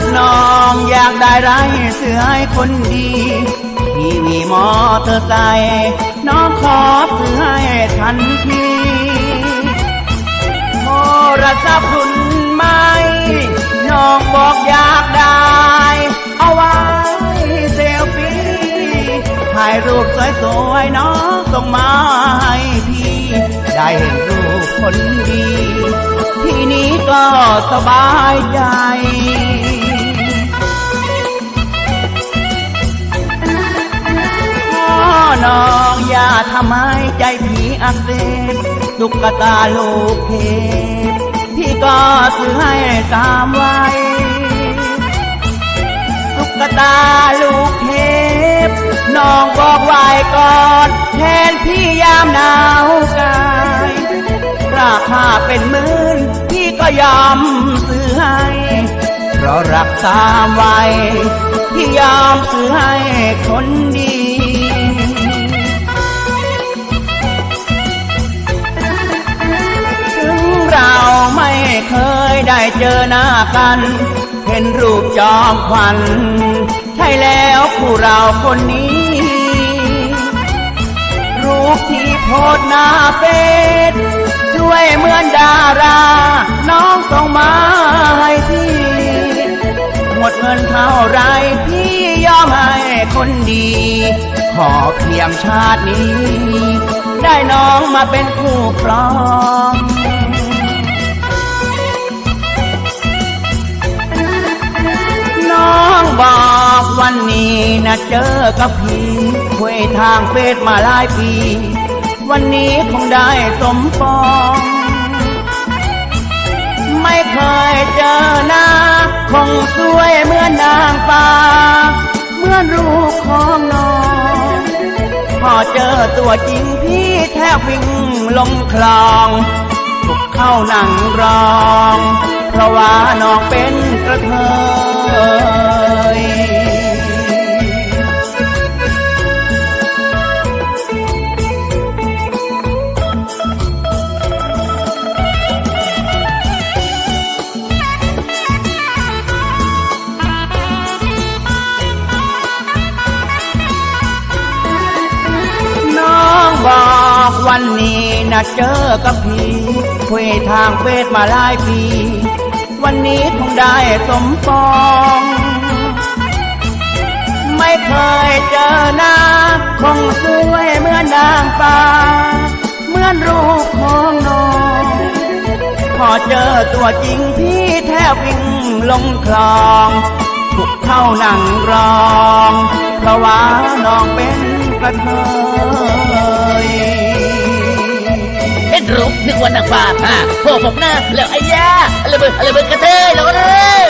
กน้องอยากได้ไรเสื้อให้คนดีพี่มีมอเตอร์ไซค์น้องขอซื้อให้ทันทีโทรศัพท์รุ่นใหมน้องบอกอยากได้ เอาไว้เซลฟี่ถ่ายรูปสวยๆน้องส่งมาให้พี่ ได้เห็นรูปคนดี ที่นี้ก็สบายใจ อย่าทำให้ใจผีอักเสบตุ๊กตาลูกเทพพี่ก็ซื้อให้ตามไว้ตุ๊กตาลูกเทพน้องบอกไว้ก่อนแทนพี่ยามหนาวกายราคาเป็นหมื่นพี่ก็ยอมซื้อให้เพราะรักสามไว้พี่ยอมซื้อให้คนดี เจอหน้ากัน เห็นรูปจอมขวัญใช่แล้วผู้เราคนนี้ รูปที่โพสหน้าเฟซสวยเหมือนดารา น้องส่งมาให้พี่หมดเงินเท่าไรพี่ยอมให้คนดี ขอเพียงชาตินี้ ได้น้องมาเป็นคู่ครอง วันนี้นะเจอกับพี่คุยทางเฟซมาหลายปี วันนี้คงได้สมปอง ไม่เคยเจอหน้าคงสวยเหมือนนางฟ้า เหมือนรูปของน้องพอเจอตัวจริงพี่แทบวิ่งลงคลองถูกเข้านั่งรอง เพราะว่าน้องเป็นกระเทย วันนี้นะเจอกับพี่คุยทางเฟซมาหลายปี วันนี้คงได้สมปอง ไม่เคยเจอหน้าคงสวยเหมือนนางฟ้าเหมือนรูปของน้องพอเจอตัวจริงพี่แทบวิ่งลงคลองถูกเข้านั่งรองเพราะว่าน้องเป็นกระเทย รูปนึกว่านางฟ้าค่ะพวกผมหน้าแล้วไอ้ยาอะไรเบิร์อะไรเบิร์กระเทยแล้วก็เลย